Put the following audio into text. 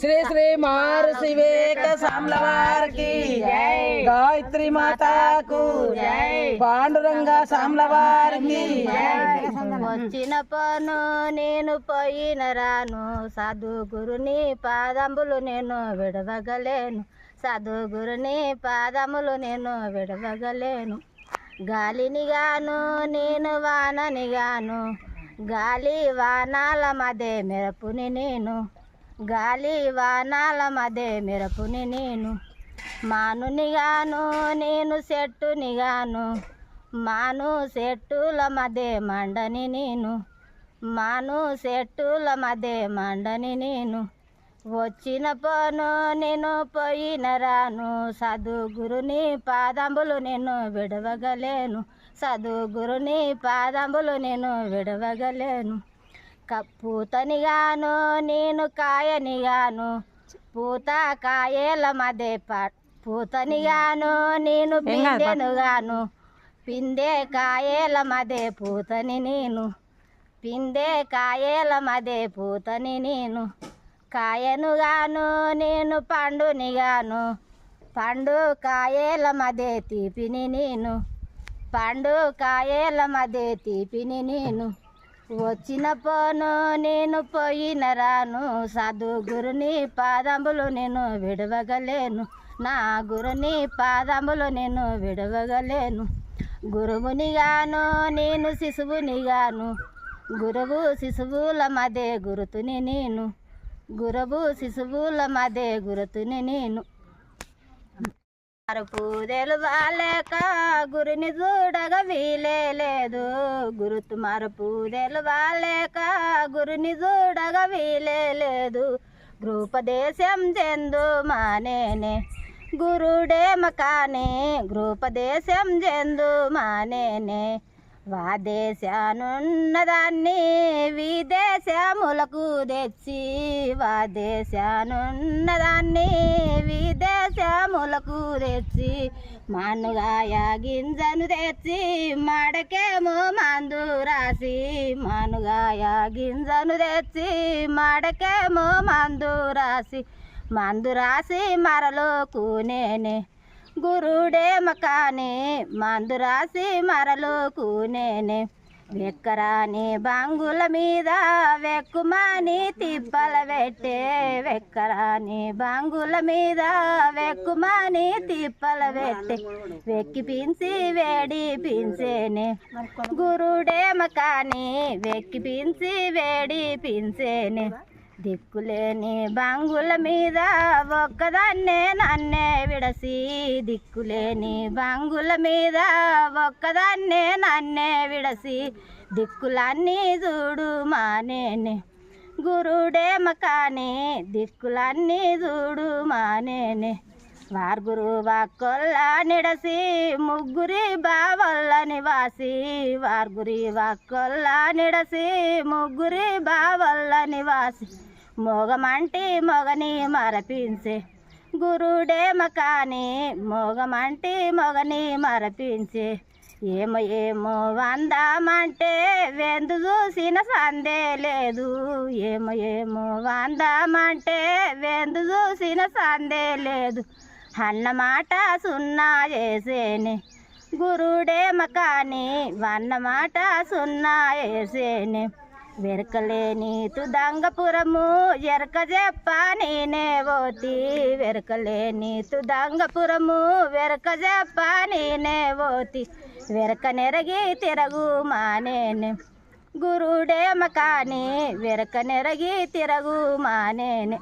శ్రీ శ్రీ మారు శివేక సామ్లవారికి గాయత్రి మాతకు పాండురంగ సామ్లవారికి వచ్చిన పను నేను పోయిన రాను. సదుగురుని పాదంబులు నేను విడవగలేను. సదుగురుని పాదములు నేను విడవగలేను. గాలిని గాను నేను వానని గాను. గాలి వానాల మధ్య మెరపుని నేను. గాలి వానాల మదే మెరపుని నేను. మానునిగాను నేను చెట్టునిగాను మాను చెట్టుల మదే మండని నేను. మాను చెట్టుల మదే మండని నేను. వచ్చిన పోను నేను పోయిన రాను. సదుగురుని పాదంబులు నేను విడవగలేను. సదుగురుని పాదంబులు నేను విడవగలేను. పూతని గాను నేను కాయని గాను పూత కాయల మధ్య ప పూతని గాను నేను పిందెను గాను పిందె కాయల మధ్య పూతని నేను. పిందె కాయల మధ్య పూతని నేను. కాయను గాను నేను పండుని గాను పండు కాయల మధ్య తీపిని నేను. పండు కాయల మధ్య తీపిని నేను. వచ్చిన పోను నేను పోయిన రాను. సాధు గురుని పాదంబులు నేను విడవగలేను. నా గురుని పాదంబులు నేను విడవగలేను. గురువుని గాను నేను శిశువుని గాను గురువు శిశువుల మదే గురుతుని నేను. గురువు శిశువుల మదే గురుతుని నేను. పూదెలు బాలేక గురిని చూడగా వీలే లేదు. గురుతు పూదెలు బాలేక గురిని చూడగా వీలే లేదు. గృపదేశం చెందు మానేనే గురుడేమ కానీ గృపదేశం చెందు మానేనే. వాదేశానున్నదాన్ని విదేశములకు తెచ్చి వాదేశానున్నదాన్ని విదేశములకు తెచ్చి మానుగాయ గింజను తెచ్చి మడకేమో మందు రాసి మానుగాయ గింజను తెచ్చి మడకేమో మందు రాసి మందు రాసి మరలో కూనేనే గురుడేమ కాని మందు రాసి మరలుకునేనే. వెక్కరాని బాంగుల మీద వెక్కుమాని తిప్పల పెట్టే. వెక్కరాని బాంగుల మీద వెక్కుమాని తిప్పల పెట్టే. వెక్కి పించి వేడి పించేనే. గురుడేమ కాని వెక్కి పించి వేడి పించేనే. దిక్కులేని బాంగుల మీద ఒక్కదాన్నే నన్నే విడసి. దిక్కులేని బాంగుల మీద ఒక్కదాన్నే నన్నే విడసి. దిక్కులన్నీ చూడు మానేనే గురుడేమ కానీ దిక్కులన్నీ చూడు మానేనే వార్గురు వాక్కొల్ల నిడసి. ముగ్గురి బావల్ల నివాసి. వార్గురి వాక్కొల్ల నిడసి. ముగ్గురి బావల్ల నివాసి. మోగమంటే మొగని మరపించే. గురుడేమ కానీ మోగమంటే మొగని మరపించే. ఏమో ఏమో వందామంటే వెందు చూసిన సందే లేదు. ఏమో ఏమో వందామంటే వెందు చూసిన సందే లేదు. అన్నమాట సున్నా చేసేనే. గురుడేమ కానీ వన్నమాట సున్నా వేసేనే వెరకలేని తుదంగపురము ఎరక చెప్ప నేనే ఓతి. వెరకలేని తుదంగపురము వెరక చెప్ప నేనే ఓతి. వెరక నెరగి తిరగు మానేనే గురుడేమ కాని. వెరక నెరగి తిరగు మానేనే.